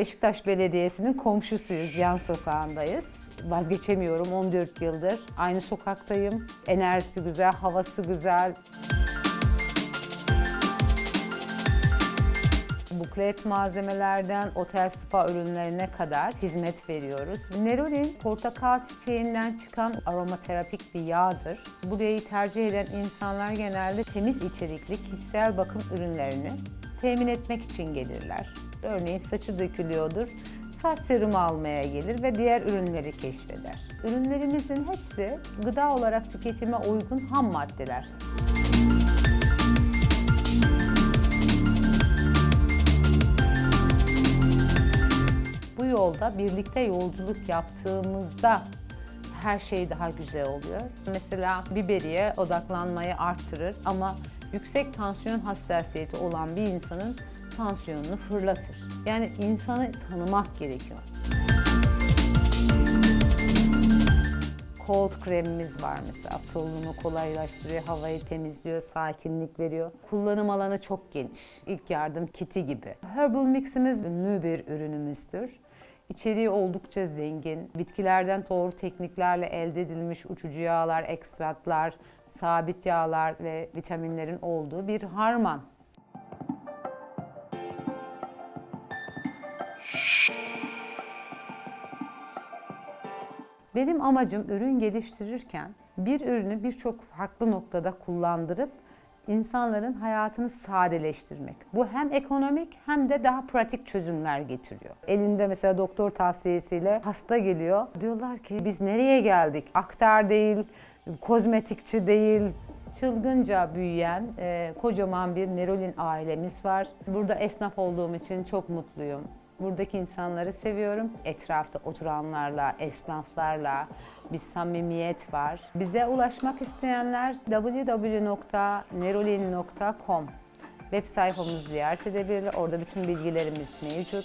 Beşiktaş Belediyesi'nin komşusuyuz, yan sokağındayız. Vazgeçemiyorum 14 yıldır. Aynı sokaktayım. Enerjisi güzel, havası güzel. Buklet malzemelerden otel spa ürünlerine kadar hizmet veriyoruz. Nerolin portakal çiçeğinden çıkan aromaterapik bir yağdır. Burayı tercih eden insanlar genelde temiz içerikli kişisel bakım ürünlerini temin etmek için gelirler. Örneğin saçı dökülüyordur, saç serumu almaya gelir ve diğer ürünleri keşfeder. Ürünlerimizin hepsi gıda olarak tüketime uygun ham maddeler. Bu yolda birlikte yolculuk yaptığımızda her şey daha güzel oluyor. Mesela biberiye odaklanmayı arttırır ama yüksek tansiyon hassasiyeti olan bir insanın tansiyonunu fırlatır. Yani insanı tanımak gerekiyor. Cold kremimiz var mesela. Solunumu kolaylaştırıyor, havayı temizliyor, sakinlik veriyor. Kullanım alanı çok geniş. İlk yardım kiti gibi. Herbal Mix'imiz ünlü bir ürünümüzdür. İçeriği oldukça zengin. Bitkilerden doğru tekniklerle elde edilmiş uçucu yağlar, ekstratlar, sabit yağlar ve vitaminlerin olduğu bir harman. Benim amacım ürün geliştirirken bir ürünü birçok farklı noktada kullandırıp insanların hayatını sadeleştirmek. Bu hem ekonomik hem de daha pratik çözümler getiriyor. Elinde mesela doktor tavsiyesiyle hasta geliyor. Diyorlar ki biz nereye geldik? Aktar değil, kozmetikçi değil, çılgınca büyüyen e, kocaman bir Nerolin ailemiz var. Burada esnaf olduğum için çok mutluyum. Buradaki insanları seviyorum. Etrafta oturanlarla, esnaflarla bir samimiyet var. Bize ulaşmak isteyenler www.nerolin.com web sayfamızı ziyaret edebilirler. Orada bütün bilgilerimiz mevcut.